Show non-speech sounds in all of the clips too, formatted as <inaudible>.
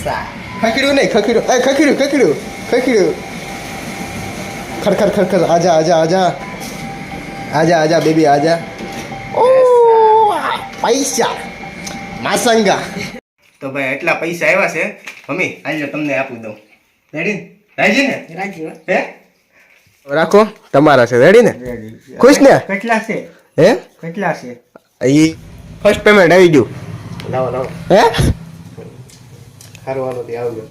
એસા ખખડ્યું નહીં ખખડ્યું એ ખખડ્યું ખખડ્યું ખખડ્યું ખડખડ ખડખડ આજા આજા આજા આજા આજા બેબી આજા ઓ પૈસા માસંગા તો ભાઈ એટલા પૈસા આવ્યા છે મમ્મી આજે તમને આપી દઉં. રેડી રાજી ને? રાજી હે. રાખો. તમારા છે. રેડી ને? ખુશ ને? કેટલા છે? હે? કેટલા છે? ઈ ફર્સ્ટ પેમેન્ટ આવી ગયું. લાવો લાવો. હે? સારું, હાલો તે આવજો.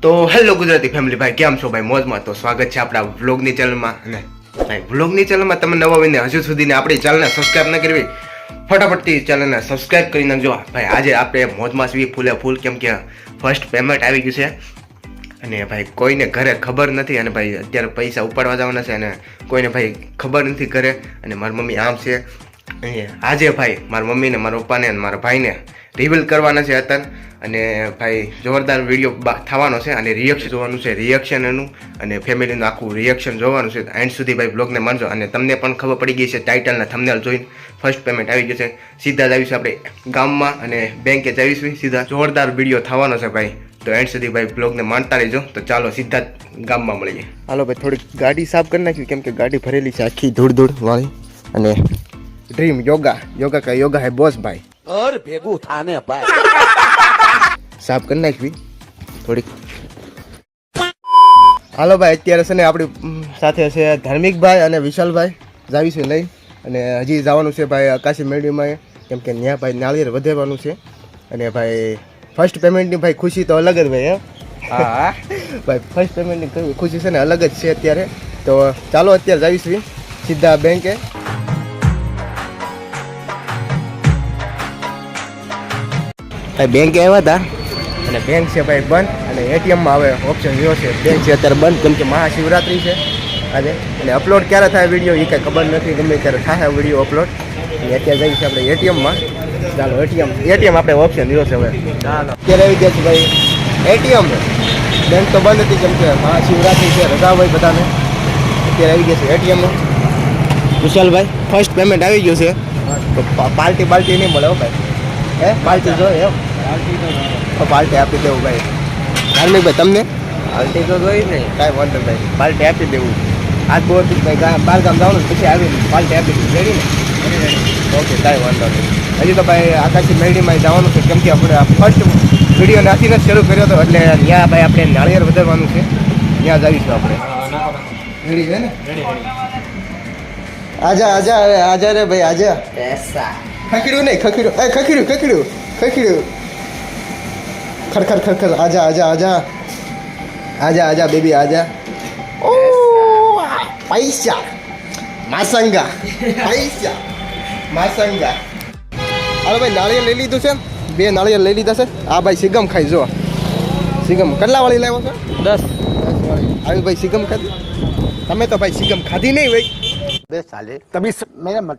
તો હેલો ગુજરાતી ફેમિલી ભાઈ, કેમ છો? ભાઈ, મોજમાં તો સ્વાગત છે આપણા વ્લોગની ચેનલમાં અને ભાઈ વ્લોગની ચેનલમાં તમે નવા આવીને હજુ સુધીને આપણી ચેનલને સબસ્ક્રાઈબ ન કરવી ફટાફટથી ચેનલને સબસ્ક્રાઇબ કરી નાખજો. ભાઈ, આજે આપણે મોજમાં છીએ, ફૂલે ફૂલ, કેમ કે ફર્સ્ટ પેમેન્ટ આવી ગયું છે. અને ભાઈ, કોઈને ઘરે ખબર નથી, અને ભાઈ, અત્યારે પૈસા ઉપાડવા જવાના છે, અને કોઈને ભાઈ ખબર નથી ઘરે, અને મારી મમ્મી આમ છે. આજે ભાઈ, મારા મમ્મીને, મારા પપ્પાને, અને મારા ભાઈને રિવીલ કરવાના છે અત્યારે અને ભાઈ જોરદાર વીડિયો થવાનો છે અને રિએક્શન જોવાનું છે. રિએક્શન એનું અને ફેમિલીનું આખું રિએક્શન જોવાનું છે. એન્ડ સુધી ભાઈ બ્લોગને માનજો અને તમને પણ ખબર પડી ગઈ છે ટાઇટલના થમનેલ જોઈને. ફર્સ્ટ પેમેન્ટ આવી ગયું છે. સીધા જ આવીશું આપણે ગામમાં અને બેંકે જઈશું સીધા જોરદાર વીડિયો થવાનો છે ભાઈ. તો એન્ડ સુધી ભાઈ બ્લોગને માનતા રહેજો. તો ચાલો સીધા જ ગામમાં મળીએ. હાલો ભાઈ થોડીક ગાડી સાફ કરી નાખી. કેમ કે ગાડી ભરેલી છે આખી ધૂળ ધૂળ વાળી. અને ડ્રીમ યોગા યોગા કા યોગા હે બોસ ભાઈ. ઘર ભેગું થાને ભાઈ. સાફ કરી નાખવી. થોડીક. હાલો ભાઈ અત્યારે છે ને આપણી સાથે છે ધાર્મિકભાઈ અને વિશાલભાઈ. જાવીશું લઈ. અને હજી જવાનું છે ભાઈ આકાશી મેળવીમાં. કેમ કે ત્યાં ભાઈ નાળિયેર વધેવાનું છે. અને ભાઈ ફર્સ્ટ પેમેન્ટની ભાઈ ખુશી તો અલગ જ ભાઈ હે. હા. ભાઈ ફર્સ્ટ પેમેન્ટની ખુશી છે ને અલગ જ છે અત્યારે. તો ચાલો અત્યારે જાવીશું સીધા બેંકે ભાઈ બેંકે આવ્યા હતા અને બેંક છે ભાઈ બંધ અને એટીએમમાં હવે ઓપ્શન રહ્યો છે. બેંક છે અત્યારે બંધ કેમ કે મહાશિવરાત્રિ છે આજે. અને અપલોડ ક્યારે થાય વીડિયો એ કાંઈ ખબર નથી ગમે ત્યારે થાય વીડિયો અપલોડ અને અત્યારે જઈએ છીએ આપણે એટીએમમાં ચાલો એટીએમ એટીએમ આપણે ઓપ્શન રહ્યો છે હવે. ચાલો. અત્યારે આવી ગયા છે ભાઈ. એટીએમ બેંક તો બંધ હતી કેમ કે મહાશિવરાત્રિ છે રજા હોય બધાને. અત્યારે આવી ગયા છે એટીએમ કુશાલભાઈ ફર્સ્ટ પેમેન્ટ આવી ગયું છે. તો પાર્ટી બાલ્ટી નહીં મળે હો ભાઈ. હે? પાર્ટી જોઈએ એમ. પાર્ટી આપી દેવું ભાઈ. ધાર્મિકભાઈ તમને? પાર્ટી તો જોઈ ને કાંઈ વાંધો નહીં. પાર્ટી આપી દેવું. આજ બહુ હતું ભાઈ બાર ગામ જવાનું પછી આવી પાર્ટી આપી દીધી રેડી ને? ઓકે કાંઈ વાંધો નહીં. હજી તો ભાઈ આકાશી મેળીમાં જવાનું છે કેમ કે આપણે ફર્સ્ટ વીડિયો નાખીને શરૂ કર્યો હતો એટલે ત્યાં ભાઈ આપણે નાળિયેર વધારવાનું છે. ત્યાં જઈશું આપણે. રેડી છે ને? આજા આજા હવે આજા રે ભાઈ આજા. ખખડ્યું નહીં ખખડ્યું. એ ખખડ્યું ખખડ્યું ખખડ્યું. ખડખડ ખડખડ આજા આજા આજા. આજા આજા બેબી આજા. ઓ પૈસા. માસંગા. પૈસા. માસંગા. અરે ભાઈ નાળિયેર લઈ લીધું છે. બે નાળિયેર લઈ લીધા છે. આ ભાઈ સિગમ ખાઈ જો સિગમ કેટલા વાળી લાવ્યો છો? દસ. દસ વાળી. આવી ભાઈ સિગમ ખાધી? તમે તો ભાઈ સિગમ ખાધી નહીં ભાઈ. બે સાલે. તમે મેરા મત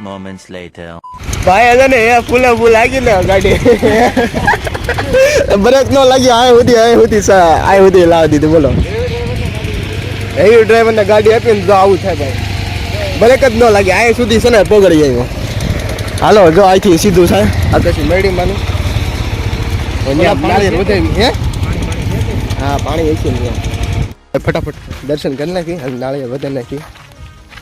moments later. ભાઈ હવે ને એ ફૂલે ફૂલ લાગી ને ગાડી. <laughs> બ્રેક નો લાગ્યો આ સુધી આ સુધી આ સુધી લાવી દીધું બોલો. એવી ડ્રાઈવર ને ગાડી આપીને તો આવું થાય ભાઈ. બ્રેક જ ન લાગે આ સુધી છે ને પગડી આવ્યો હાલો જો અહીંથી સીધું થાય આ પછી મેડી માનું. હે હા? પાણી ફટાફટ. દર્શન કરી નાખી અને નાળિયેર વધારી નાખી.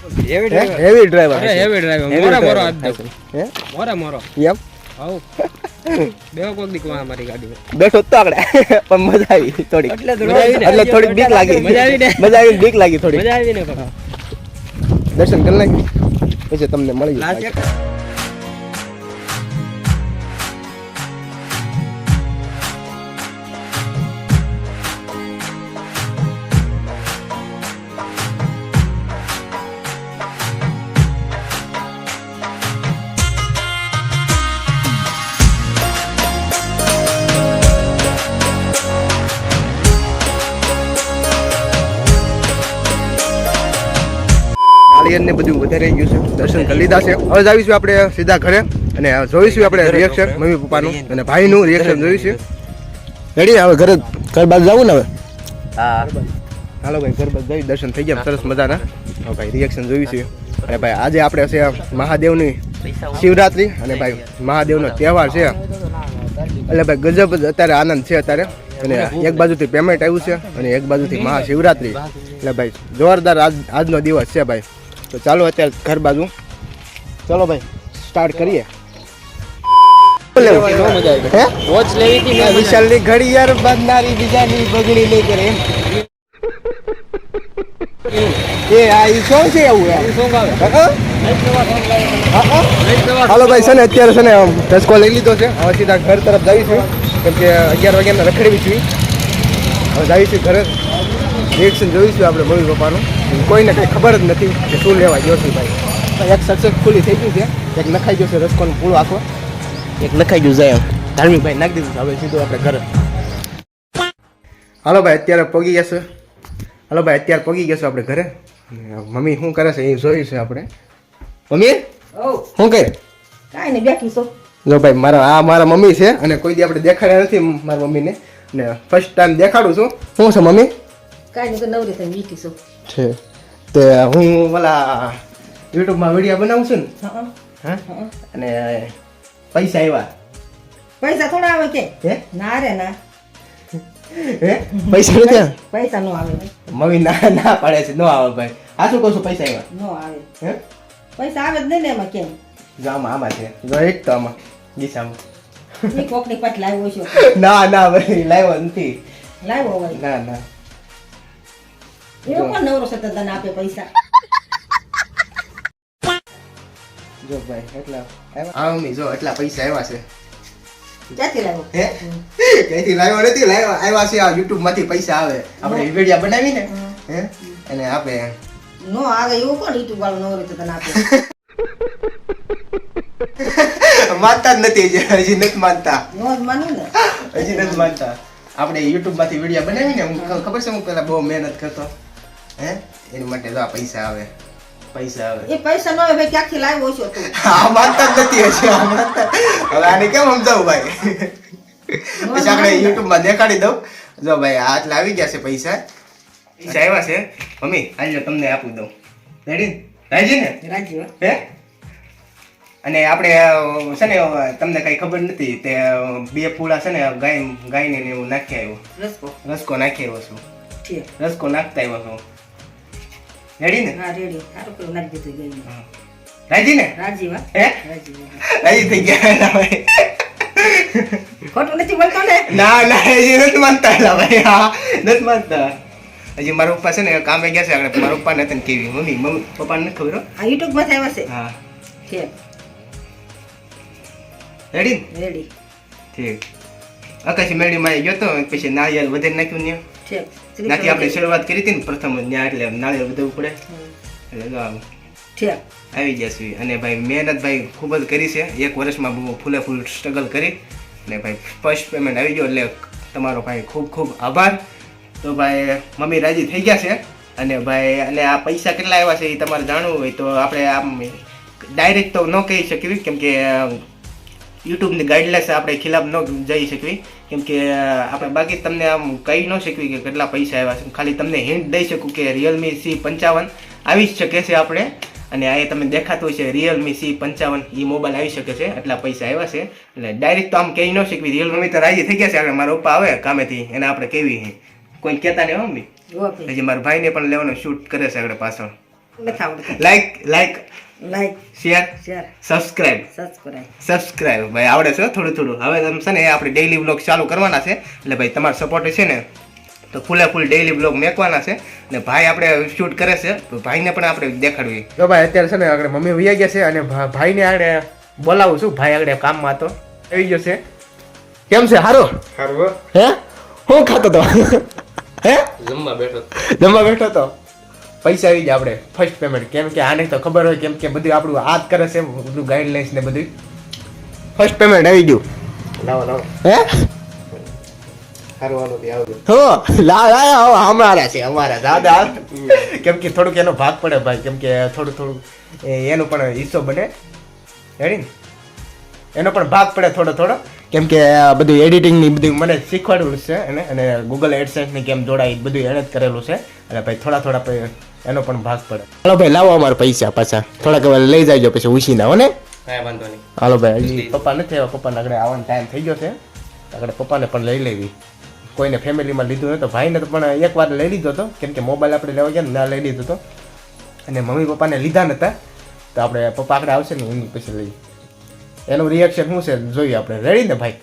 Heavy driver heavy driver driver. મોરા મોરો હાથ દો. હે? મોરા મોરો. યપ આવ. બે કોક દીકમાં ગાડી બેઠો તો આગળ. પણ મજા આવી થોડી એટલે તો મજા આવી ને. એટલે થોડીક બીક લાગી. મજા આવી ને. મજા આવી બીક લાગી થોડી મજા આવી ને દર્શન કરી નાખી પછી તમને મળી Last જશે ને બધું વધારે ગયું છે. દર્શન કરી લીધા છે. હવે આવીશું આપણે સીધા ઘરે અને જોઈશું આપણે રિએક્શન મમ્મી પપ્પાનું અને ભાઈનું રિએક્શન જોઈશું. રેડી હવે ઘરે ઘર બાજુ જવું ને હવે? હા. હાલો ભાઈ ઘર બાજુ જઈ દર્શન થઈ ગયા. સરસ મજાના. હવે ભાઈ રિએક્શન જોઈશું. અને ભાઈ આજે આપણે છે મહાદેવની શિવરાત્રી અને ભાઈ મહાદેવનો તહેવાર છે. એટલે ભાઈ ગજબ જ અત્યારે આનંદ છે અત્યારે. અને એક બાજુથી પેમેન્ટ આવ્યું છે અને એક બાજુથી મહાશિવરાત્રી. એટલે ભાઈ જોરદાર આજ આજનો દિવસ છે ભાઈ. તો ચાલો અત્યારે ઘર બાજુ. ચલો ભાઈ સ્ટાર્ટ કરીએ. વિશાલની વિશાલની ઘડિયાળ બાંધનારી બીજાની બગડી નહીં કરે. એમ એ આ ઈ શું છે એવું યાર? હાલો ભાઈ છે ને અત્યારે છે ને ધસકો લઈ લીધો છે. હવે સીધા ઘર તરફ જઈશું કેમ કે અગિયાર વાગ્યાના રખડવી છું. હવે જઈશું ઘરે. રિએક્શન જોઈશું આપણે મમ્મી પપ્પાનું. કોઈને કંઈ ખબર જ નથી કે શું લેવા ગયો છે ભાઈ. એક સક્સેસફુલી થઈ ગયું છે. એક નખાઈ ગયો છે રસકોનું પૂળો આખો. એક નખાઈ ગયું જાય ધાર્મિક ભાઈ નાખી દીધું હવે સીધું આપણે ઘરે. હાલો ભાઈ અત્યારે પગી ગયા છે. હાલો ભાઈ અત્યારે પગી ગયા છે આપણે ઘરે. મમ્મી શું કરે છે એ જોઈશું આપણે. મમ્મી? શું કહે કાંઈ નહીં બેઠી છો. જો ભાઈ મારા આ મારા મમ્મી છે અને કોઈ દી આપણે દેખાડ્યા નથી મારા મમ્મીને. ને ફર્સ્ટ ટાઈમ દેખાડું છું. શું છે મમ્મી? કાંઈ નહીં તો નવરી થઈને બેઠી છું છે તે હું ઓલા યુટ્યુબમાં વીડિયો બનાવું છું ને હા અને પૈસા આવ્યા પૈસા થોડા આવે કે? હે? ના રે ના. હે? પૈસા નથી પૈસા નો આવે મમ્મી ના ના પાડે છે ન આવે ભાઈ. આ શું કહું છું પૈસા આવ્યા નો આવે. હે? પૈસા આવે જ નહીં ને એમાં કેમ? જો આમાં આમાં છે. જો એક તો આમાં ગીસામાં કોકની પાટ લાવ્યો છે <laughs> ના ના ભાઈ લાવ્યો નથી. લાવ્યો ના ના. એવો પણ નવરો છે તો તને આપે પૈસા. જો ભાઈ એટલા આવ્યા. મમ્મી જો એટલા પૈસા આવ્યા છે. ક્યાંથી લાવ્યો? હે? કઈથી લાવ્યો નથી લાવ્યો આવ્યા છે આ યુટ્યુબમાંથી પૈસા આવે. આપણે વીડિયો બનાવીને હે? અને આપે. નો આવે એવું કોણ યુટ્યુબ વાળો નવરો છે તને આપે. <laughs> માનતા જ નથી હજી નથી માનતા. નો માનું ને. હજી નથી માનતા. આપણે યુટ્યુબમાંથી વીડિયો બનાવીને હું ખબર છે હું પેલા બહુ મહેનત કરતો. હે? એની માટે જો આ પૈસા આવે. પૈસા આવે. એ પૈસા નો હવે ભાઈ ક્યાંથી લાવ્યો છો તું? <laughs> આ માનતા જ નથી હશે આ માનતા હવે આને કેમ સમજાવું ભાઈ? પછી આપણે યુટ્યુબમાં દેખાડી દઉં. જો ભાઈ આ આટલા આવી ગયા છે પૈસા. પૈસા આવ્યા છે? મમ્મી આજે તમને આપી દઉં. રેડી રાજી ને? રાજી હે. અને આપણે છે ને તમને કઈ ખબર નથી તે બે પૂળા છે ને ગાય ગાયને ને એવું નાખી આવ્યો. રસકો. રસકો નાખી આવ્યો છું. ઠીક. રસકો નાખતા આવ્યો છું. રેડી ને? હા રેડી સારું પેલું નાખી દીધું ગઈ રાજી ને? રાજી વા. હે? રાજી રાજી થઈ ગયા ના ભાઈ. ખોટું નથી બોલતો ને? ના ના એ નથી માનતા એલા ભાઈ. હા નથી માનતા. હજી મારા પપ્પા છે ને કામે ગયા છે આગળ. મારા પપ્પા નથી કેવી. મમ્મી મમ્મી પપ્પાને નથી ખબર હો? આ યુટ્યુબમાં આવ્યા છે. હા. ઠીક રેડી રેડી ઠીક. આકાશી મેળીમાં ગયો તો પછી નાળિયેર વધારે નાખ્યું ને ઠીક ત્યાંથી આપણે શરૂઆત કરી હતી ને પ્રથમ ત્યાં એટલે નાળિયેર વધવું પડે એટલે આવી જશે અને ભાઈ મહેનત ભાઈ ખૂબ જ કરી છે. એક વર્ષમાં બહુ ફૂલે ફૂલ સ્ટ્રગલ કરી. અને ભાઈ ફર્સ્ટ પેમેન્ટ આવી ગયો એટલે તમારો ભાઈ ખૂબ ખૂબ આભાર. તો ભાઈ મમ્મી રાજી થઈ ગયા છે. અને ભાઈ અને આ પૈસા કેટલા આવ્યા છે એ તમારે જાણવું હોય તો આપણે આમ ડાયરેક્ટ તો ન કહી શકીએ. કેમ કે યુટ્યુબની ગાઈડલાઇન્સ આપણે ખિલાફ ન જઈ શકવી કેમ કે આપણે બાકી તમને આમ કહી ન શકીએ કે કેટલા પૈસા આવ્યા છે. ખાલી તમને હિન્ટ દઈ શકું કે રિયલમી સી પંચાવન આવી જ શકે છે આપણે. અને આ તમે દેખાતું છે રિયલમી સી પંચાવન એ મોબાઈલ આવી શકે છે એટલા પૈસા આવ્યા છે. એટલે ડાયરેક્ટ તો આમ કહી ન શકવી રિયલમી તો રાજી થઈ ગયા છે. આપણે મારા પપ્પા આવે કામેથી એને આપણે કેવી કોઈ કહેતા નહીં મમ્મી. હજી મારા ભાઈને પણ લેવાનો શૂટ કરે છે આપણે પાછળ. Like like like share share subscribe subscribe subscribe ભાઈ આવડે છે થોડું થોડું. હવે તમે છે ને આપણે ડેઈલી બ્લોગ ચાલુ કરવાના છે. એટલે ભાઈ તમારો સપોર્ટ છે ને તો ફૂલે ફૂલ ડેઈલી બ્લોગ મેકવાના છે. ને ભાઈ આપણે શૂટ કરે છે તો ભાઈને પણ આપણે દેખાડવી. તો ભાઈ અત્યારે છે ને આગળ મમ્મી વૈયા ગયા છે અને ભાઈને આગળ બોલાવું છું. ભાઈ આગળ કામમાં હતો. આવી ગયો છે. કેમ છે? હારો? હે? હું ખાતો તો? હે? જમવા બેઠો. જમવા બેઠો તો? પૈસા આવી ગયા આપણે ફર્સ્ટ પેમેન્ટ કેમ કે આને તો ખબર હોય કેમ કે બધું આપણું હાથ કરે છે બધું ગાઈડલાઇન્સ ને બધું. ફર્સ્ટ પેમેન્ટ આવી ગયું. લાવો લાવો. હે? કેમ કે થોડુંક એનો ભાગ પડે ભાઈ કેમ કે થોડું થોડું એનો પણ હિસ્સો બને. હેડી એનો પણ ભાગ પડે થોડો થોડો. કેમ કે બધું એડિટિંગની બધું મને શીખવાડેલું છે એને અને ગૂગલ એડસેન્સની કેમ જોડાય બધું એણે જ કરેલું છે. અને ભાઈ થોડા થોડા એનો પણ ભાગ પડે. હાલો ભાઈ લાવો અમારા પૈસા પાછા. થોડાક વાર લઈ જાયજો પછી ઉછી ના હો ને? કાંઈ વાંધો નહીં. હાલો ભાઈ પપ્પા નથી આવ્યા પપ્પાને આગળ આવવાનો ટાઈમ થઈ ગયો છે. આગળ પપ્પાને પણ લઈ લેવી. કોઈને ફેમિલીમાં લીધું નતો ભાઈને તો પણ એક વાર લઈ લીધો હતો કેમ કે મોબાઈલ આપણે લેવા ગયા ને ના લઈ લીધો હતો અને મમ્મી પપ્પાને લીધા નહોતા તો આપણે પપ્પા આગળ આવશે ને એની પછી લઈ. એનું રિએક્શન શું છે જોઈએ આપણે. રેડી ને ભાઈ?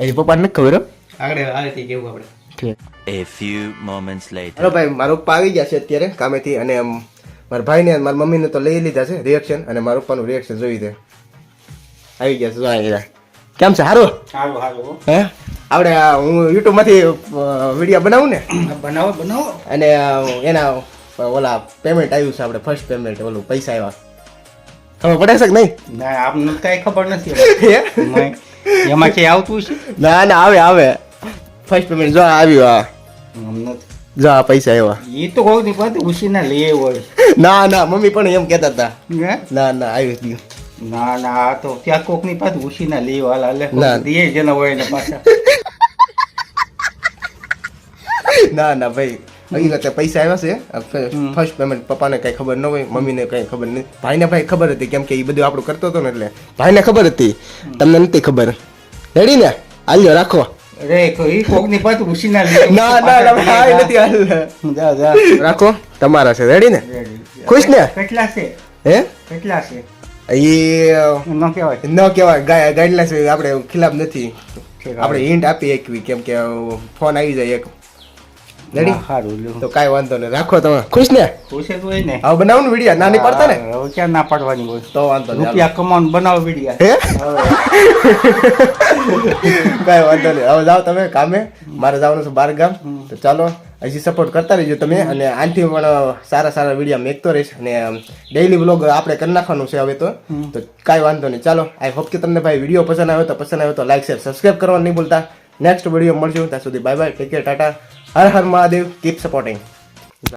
હજી પપ્પાને નથી ખબર આગળ આ કેવું આપણે? ઠીક. A few moments later. Hello ભાઈ મારો પપ્પા આવી ગયા છે અત્યારે કામેથી અને આમ મારા ભાઈને અને મારા મમ્મીને તો લઈ લીધા છે રિએક્શન અને મારા પપ્પાનું રિએક્શન જોઈ દે આવી ગયા છે જો ગયા. કેમ છે? સારું સારું સારું હે. આપણે આ હું યુટ્યુબમાંથી વીડિયો બનાવું ને? બનાવો બનાવો. અને એના ઓલા પેમેન્ટ આવ્યું છે આપણે ફર્સ્ટ પેમેન્ટ ઓલું પૈસા આવ્યા. ખબર પડે છે કે નહીં? ના આપને કાંઈ ખબર નથી. <laughs> એમાં- કે આવતું છે ના ના આવે આવે. ફર્સ્ટ પેમેન્ટ જો આવ્યું આ જો આ પૈસા આવ્યા. એ તો કહું નહીં પણ ઉછીના લઈ હોય. ના ના મમ્મી પણ એમ કહેતા હતા. હે? ના ના આવી ગયું ના ના આ તો ત્યાં કોકની પાછું ઉછીના લઈ હાલ હાલે ના. દે જેના હોય ને પાછા. ના ના ભાઈ હકીકતે પૈસા આવ્યા છે. ફર્સ્ટ પેમેન્ટ પપ્પાને કઈ ખબર ન હોય મમ્મીને કઈ ખબર નહીં ભાઈને ભાઈ ખબર હતી કેમ કે એ બધું આપણું કરતો હતો ને એટલે. ભાઈને ખબર હતી. તમને નથી ખબર. રેડી ને? હાલ્યો રાખો. રે ઈ કોકની પાછું ઉછીના લઈ ના ના ના ભાઈ નથી હાલ જા જા. રાખો તમારા છે. રેડી ને? ખુશ ને? કેટલા છે? હે? કેટલા છે? એ ન કહેવાય. ન કહેવાય. ગાઈડલાઇન્સ આપણે ખિલાફ નથી. આપણે હિન્ટ આપી એકવી કેમ કે ફોન આવી જાય એક. રેડી સારું તો કાંઈ વાંધો નહીં. રાખો તમે. ખુશ ને? ખુશ તો હોય ને? હવે બનાવો ને વીડિયો નાની પડતા ને? હવે ક્યાં ના પાડવાની હોય? તો વાંધો નહીં રૂપિયા કમાવાનું બનાવો વિડિયા હે. <laughs> કાંઈ વાંધો નહીં. હવે જાઓ તમે કામે. મારે જવાનું છે બાર ગામ. તો ચાલો હજી સપોર્ટ કરતા રહેજો તમે અને આનાથી પણ સારા સારા વીડિયો મેકતો રહીશ અને ડેઈલી બ્લોગ આપણે કરી નાખવાનું છે હવે તો. તો કાંઈ વાંધો નહીં. ચાલો આઈ હોપ કે તમને ભાઈ વીડિયો પસંદ આવ્યો તો પસંદ આવ્યો તો લાઈક શેર સબસ્ક્રાઈબ કરવાનું નહીં ભૂલતા. નેક્સ્ટ વીડિયો મળશું ત્યાં સુધી bye bye take care tata. Har Har Mahadev. Keep supporting